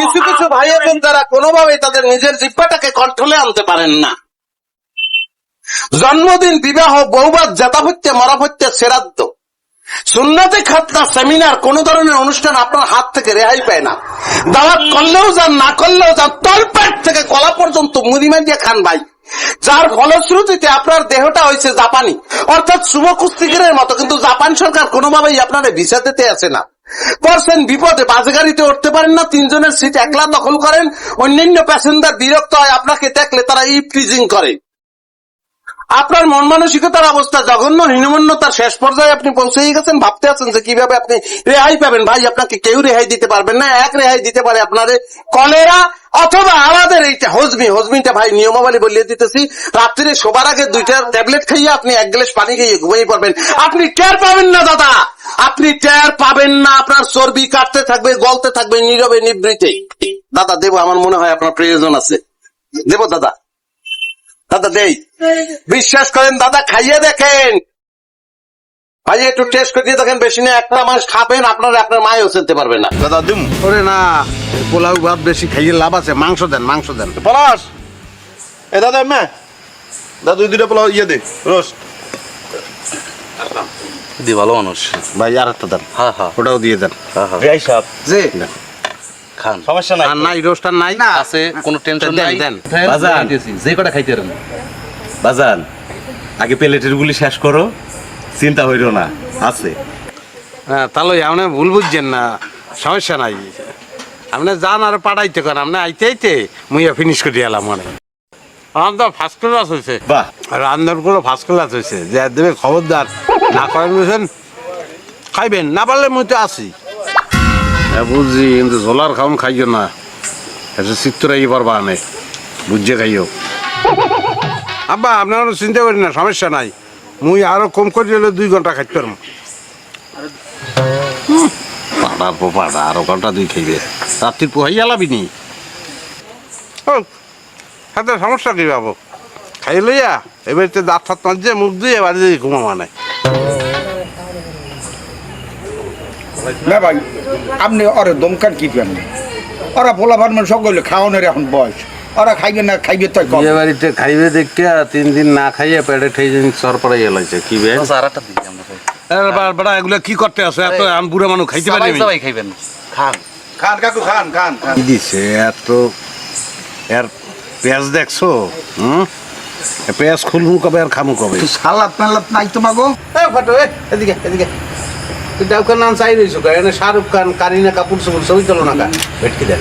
কিছু কিছু ভাই আছেন যারা কোনোভাবেই তাদের নিজের জিব্বাটাকে কন্ট্রোলে আনতে পারেন না। জন্মদিন বিবাহ বৌবাদ জাতাভত্যে মরাভত্যে সেরাদ্দ সুন্নাতে খাতনা সেমিনার কোন ধরনের অনুষ্ঠান আপনার হাত থেকে রেহাই পায় না। দাওয়াত করলেও যান না করলেও যান তলপেট থেকে কলা পর্যন্ত মুদিমান দিয়ে খান ভাই। যার ফলশ্রুতিতে আপনার দেহটা হয়েছে জাপানি। অর্থাৎ শুভ কুস্তিগিরের মতো কিন্তু জাপান সরকার কোনোভাবেই আপনার ভিসা দিতে আসে না। পড়ছেন বিপদে বাজে গাড়িতে উঠতে পারেন না, তিনজনের সিট একলা দখল করেন, অন্যান্য প্যাসেঞ্জার বিরক্ত হয়, আপনাকে দেখলে তারা ইফ্রিজিং করে। আপনার মন মানসিকতার অবস্থা জঘন্য, হীনমন্যতার শেষ পর্যায়ে আপনি পৌঁছেই গেছেন, ভাবতে আছেন যে কীভাবে আপনি রেহাই পাবেন। ভাই, আপনাকে কেউ রেহাই দিতে পারবেন না, এক রেহাই দিতে পারে আপনারে কলেরা অথবা আমাদের এইটা হজমি। হজমিটা ভাই নিয়মাবলী বলিয়ে দিতেছি। রাত্রিরে শোবার আগে দুইটা ট্যাবলেট খাইয়ে আপনি এক গ্লাস পানি খাইয়ে ঘুমিয়ে পড়বেন। আপনি টের পাবেন না, দাদা! আপনি টের পাবেন না, আপনার চর্বি কাটতে থাকবে, গলতে থাকবে নীরবে, নিবৃতে। দাদা, দেবো, আমার মনে হয় আপনার প্রয়োজন আছে। দেব, দাদা দাদা দেই। বিশ্বাস করেন দাদা খাইয়ে দেখেন। ভাই একটু টেস্ট করে দিয়ে দেখেন বেশি না একটা মাস খাবেন আপনার আপনার মায়ও চিনতে পারবে না। দাদা দিম। ওরে না পোলাও ভাত বেশি খাইয়ে লাভ আছে মাংস দেন মাংস দেন। পলাশ! এ দাদা এমে? দাদা দুই দুইটা পোলাও ইয়ে দে রোস্ট। দি ভালো মানুষ। ভাই আর একটা দেন। হ্যাঁ হ্যাঁ। ওটাও দিয়ে দেন। ভাই সাহেব জি। খান। সমস্যা নাই। আর নাই রোস্টার নাই না আছে কোনো টেনশন নাই। দেন। বাজান যে কটা খাইতে পারেন বাজান আগে প্লেটের গুলি শেষ করো চিন্তা হইল না আছে। হ্যাঁ তাহলে আপনি ভুল বুঝছেন না সমস্যা নাই। আপনি যান আর পাঠাইতে করেন আপনি আইতে আইতে মুইয়া ফিনিশ করে এলাম মানে আমার তো ফার্স্ট ক্লাস হয়েছে বাহ। রান্নারগুলো ফার্স্ট ক্লাস হয়েছে যে দেবে খবরদার না করেন বুঝছেন? খাইবেন না পারলে মুই তো আসি হ্যাঁ বুঝছি কিন্তু ঝোলার খাউন খাইও না। এটা চিত্তরাই পারবা আনে বুঝছে খাইও। আব্বা আপনারা চিন্তা করেন না সমস্যা নাই। মুই আরও কম করে দিলে দুই ঘণ্টা খাইতে পারব। পাড়ার পো পাড়া আরও ঘণ্টা দুই খাইবে। রাত্রির পোহাই আলাবি নি হাতে সমস্যা কি বাবু? খাই লইয়া এবার তো দাঁত ফাত মাঝে মুখ দিয়ে বাড়ি দিয়ে ঘুমা মানে। না ভাই আপনি ওরে দমকান কি কেন ওরা পোলা ফার্মের সকলে খাওয়ানোর এখন বয়স। ওরা খাইবে না খাইবে তো বিয়ে বাড়িতে খাইবে দেখতে তিন দিন না খাইয়ে পেটে ঠেই দিন সর পড়াই এলাইছে কি বে? আর একটা দিই আমরা খাই। এগুলো কি করতে আসো এত আমি বুড়ো মানুষ খাইতে পারি সবাই খাইবেন। খান। খান কাকু খান খান দিছে? এত এর পেঁয়াজ দেখছ? হুম? পেঁয়াজ খুলমু কবে আর খামু কবে? সালাদ মালাদ নাই তোমাগো? এ ফটো এদিকে এদিকে। তুই ডাউকার নাম চাই রইছো এনে শাহরুখ খান, কারিনা কাপুর ছবি তোলো না ভেটকি দেখ